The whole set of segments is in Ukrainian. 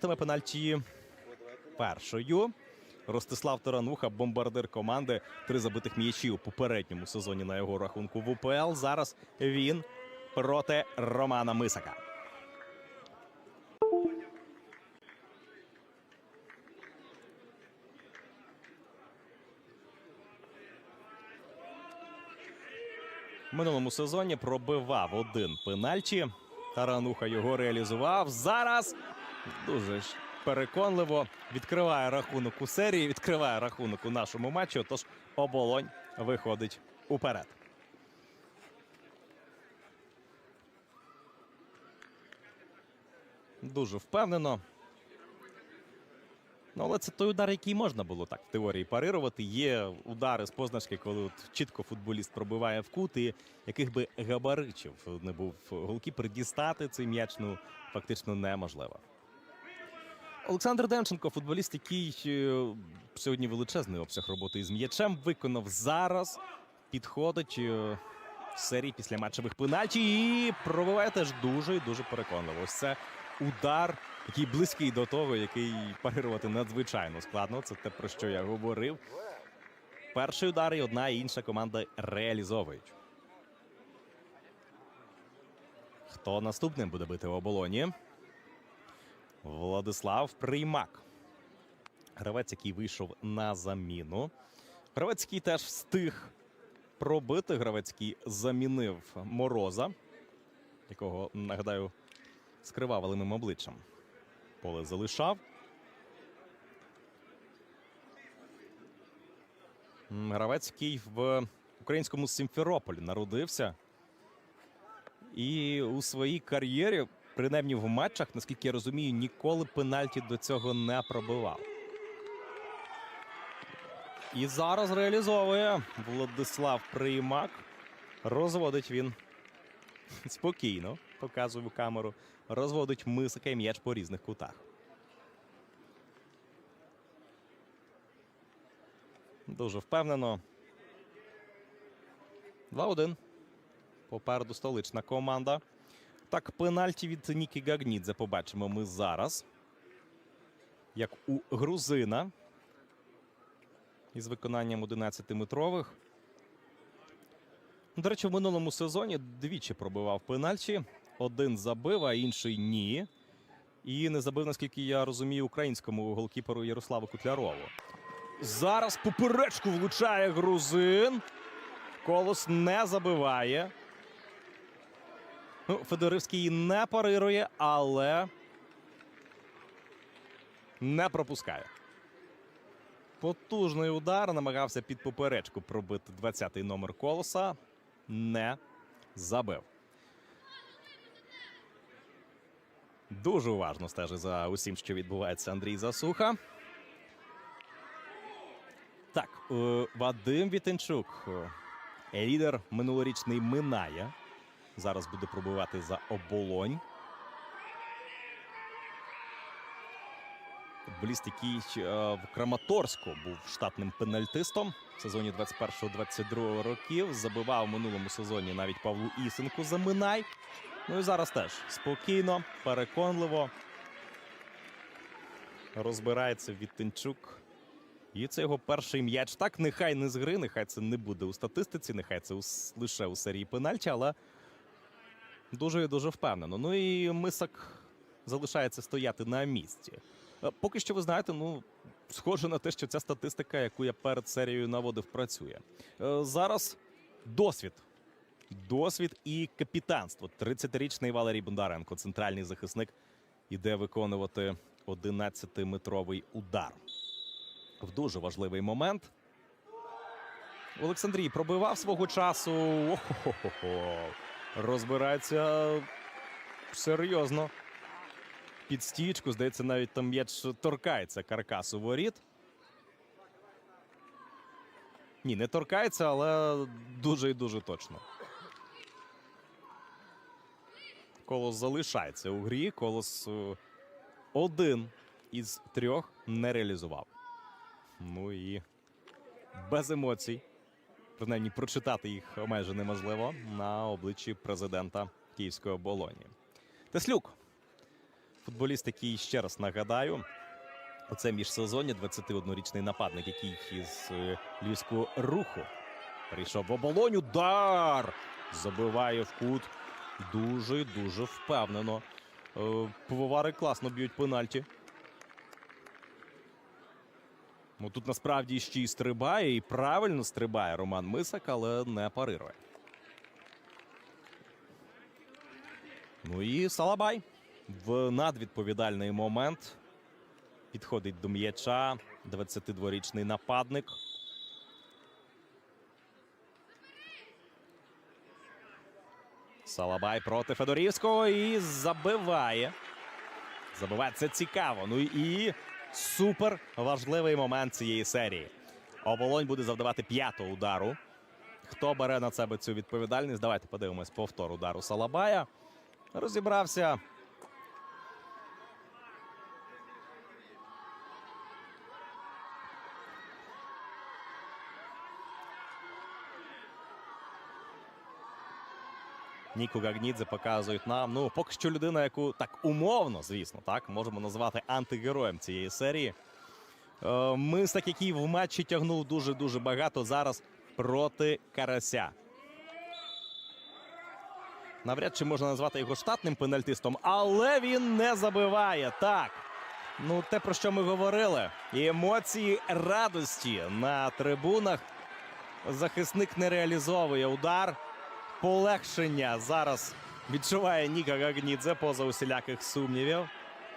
Тиме пенальті першою. Ростислав Тарануха, бомбардир команди. Три забитих м'ячі у попередньому сезоні на його рахунку в УПЛ. Зараз він проти Романа Мисака. В минулому сезоні пробивав один пенальті. Тарануха його реалізував. Зараз дуже переконливо відкриває рахунок у серії, відкриває рахунок у нашому матчі. Тож оболонь виходить уперед. Дуже впевнено. Ну, але це той удар, який можна було так в теорії парирувати. Є удари з позначки, коли от чітко футболіст пробиває в кут, і яких би габаритів не був голкіпер, дістати цей м'яч ну, фактично неможливо. Олександр Демченко, футболіст, який е, сьогодні величезний обсяг роботи із м'ячем, виконав зараз. Підходить е, в серії після матчевих пенальті і пробиває теж дуже і дуже переконливо. Ось це удар, який близький до того, який парирувати надзвичайно складно. Це те, про що я говорив. Перший удар і одна і інша команда реалізовують. Хто наступним буде бити в оболоні? Владислав Приймак. Гравець, який вийшов на заміну. Гравець, який теж встиг пробити. Гравець, який замінив Мороза, якого, нагадаю, скривав велимим обличчям. Поле залишав. М, Гравець, який в українському Сімферополі народився. І у своїй кар'єрі, принаймні в матчах, наскільки я розумію, ніколи пенальті до цього не пробивав. І зараз реалізовує Владислав Приймак. Розводить він спокійно, показую камеру. Розводить мисика і м'яч по різних кутах. Дуже впевнено. 2-1. Попереду столична команда. Так, пенальті від Нікі Гагнідзе побачимо ми зараз. Як у грузина. Із виконанням 11-метрових. До речі, в минулому сезоні двічі пробивав пенальті. Один забив, а інший ні. І не забив, наскільки я розумію, українському голкіперу Ярославу Кутлярову. Зараз поперечку влучає грузин. Колос не забиває. Ну, Федоривський не парирує, але не пропускає. Потужний удар намагався під поперечку пробити 20-й номер колоса. Не забив. Дуже уважно стежить за усім, що відбувається Андрій Засуха. Так, е, Вадим Вітенчук, е, лідер минулорічний минає. Зараз буде пробивати за оболонь. Футболіст, який е, в Краматорську був штатним пенальтистом в сезоні 21-22 років. Забивав минулому сезоні навіть Павлу Ісенку за Минай. Ну і зараз теж спокійно, переконливо розбирається Віттенчук. І це його перший м'яч. Так, нехай не з гри, нехай це не буде у статистиці, нехай це лише у серії пенальті, але дуже і дуже впевнено. Ну і мисак залишається стояти на місці. Е, Поки що ви знаєте, ну схоже на те, що ця статистика, яку я перед серією наводив, працює. Е, Зараз досвід. Досвід і капітанство. 30-річний Валерій Бондаренко, центральний захисник, іде виконувати 11-метровий удар. В дуже важливий момент. Олександрій пробивав свого часу. Охо-хо-хо. Розбирається серйозно. Під стічку, здається, навіть там м'яч торкається каркасу воріт. Ні, не торкається, але дуже і дуже точно. Колос залишається у грі. Колос е, один із трьох не реалізував. Ну і без емоцій. Принаймні прочитати їх майже неможливо на обличчі президента Київської оболоні. Теслюк Футболіст, який ще раз нагадаю, оце міжсезоння 21-річний нападник, який із е, львівського руху прийшов в оболонь. Удар! Забиває в кут. Дуже дуже впевнено. Е, Пивовари класно б'ють пенальті. Ну тут насправді ще й стрибає, і правильно стрибає Роман Мисак, але не парирує. Ну і Салабай в надвідповідальний момент підходить до м'яча. 22-річний нападник. Салабай проти Федорівського і забиває. Забиває це цікаво. Ну і супер важливий момент цієї серії. Оболонь буде завдавати п'ятого удару. Хто бере на себе цю відповідальність? Давайте подивимось повтор удару Салабая. Розібрався. Ніку Гагнідзе показують нам. Ну, поки що людина, яку так умовно, звісно, так можемо назвати антигероєм цієї серії. Е, Мисак, який в матчі тягнув дуже дуже багато зараз проти Карася. Навряд чи можна назвати його штатним пенальтистом, але він не забиває. Так. Ну, те, про що ми говорили. І емоції радості на трибунах. Захисник не реалізовує удар. Полегшення зараз відчуває Ніка Гагнідзе поза усіляких сумнівів.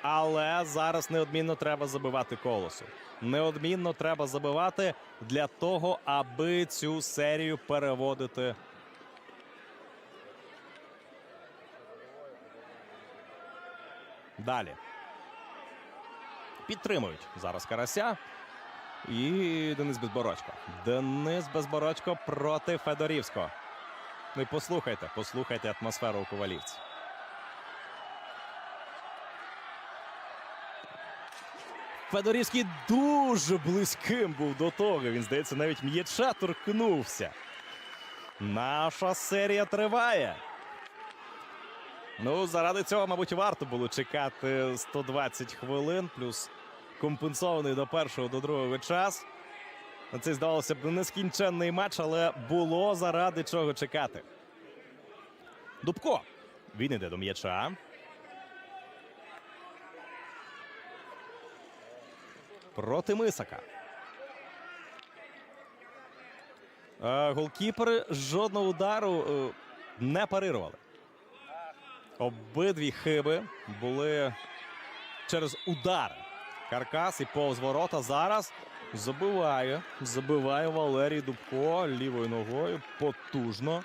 Але зараз неодмінно треба забивати колосу. Неодмінно треба забивати для того, аби цю серію переводити. Далі. Підтримують зараз Карася. І Денис Безборочко. Денис Безборочко проти Федорівського. Ну і послухайте, послухайте атмосферу у Ковалівці. Федорівський дуже близьким був до того. Він, здається, навіть м'яча торкнувся. Наша серія триває. Ну, заради цього, мабуть, варто було чекати 120 хвилин, плюс компенсований до першого до другого час. На Це здавалося б нескінченний матч, але було заради чого чекати. Дубко. Він іде до м'яча. Проти Мисака. Е, голкіпери жодного удару е, не парирували. Обидві хиби були через удар. Каркас і повз ворота зараз забиває. Забиває Валерій Дубко лівою ногою. Потужно.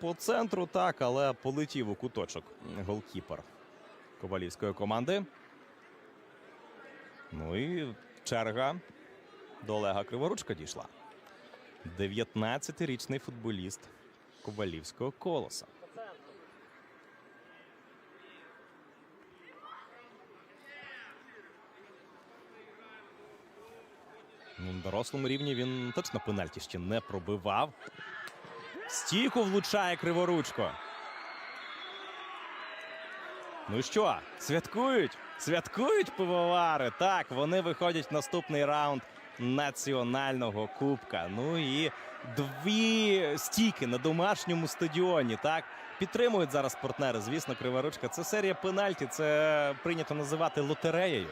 По центру так, але полетів у куточок голкіпер ковалівської команди. Ну і черга до Олега Криворучка дійшла. 19-річний футболіст Ковалівського колоса. Ну, на дорослому рівні він точно пенальті ще не пробивав. Стійку влучає Криворучко. Ну що, святкують? Святкують пивовари. Так, вони виходять в наступний раунд національного кубка. Ну і дві стійки на домашньому стадіоні. Так підтримують зараз партнери. Звісно, Криворучка. Це серія пенальті. Це прийнято називати лотереєю.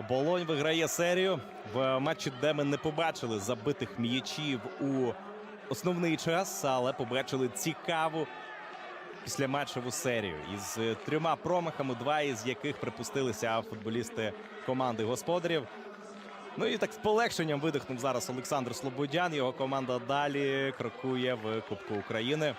Оболонь виграє серію в матчі, де ми не побачили забитих м'ячів у основний час, але побачили цікаву післяматчеву серію із е, трьома промахами, два із яких припустилися футболісти команди господарів. Ну і так з полегшенням видихнув зараз Олександр Слободян. Його команда далі крокує в Кубку України.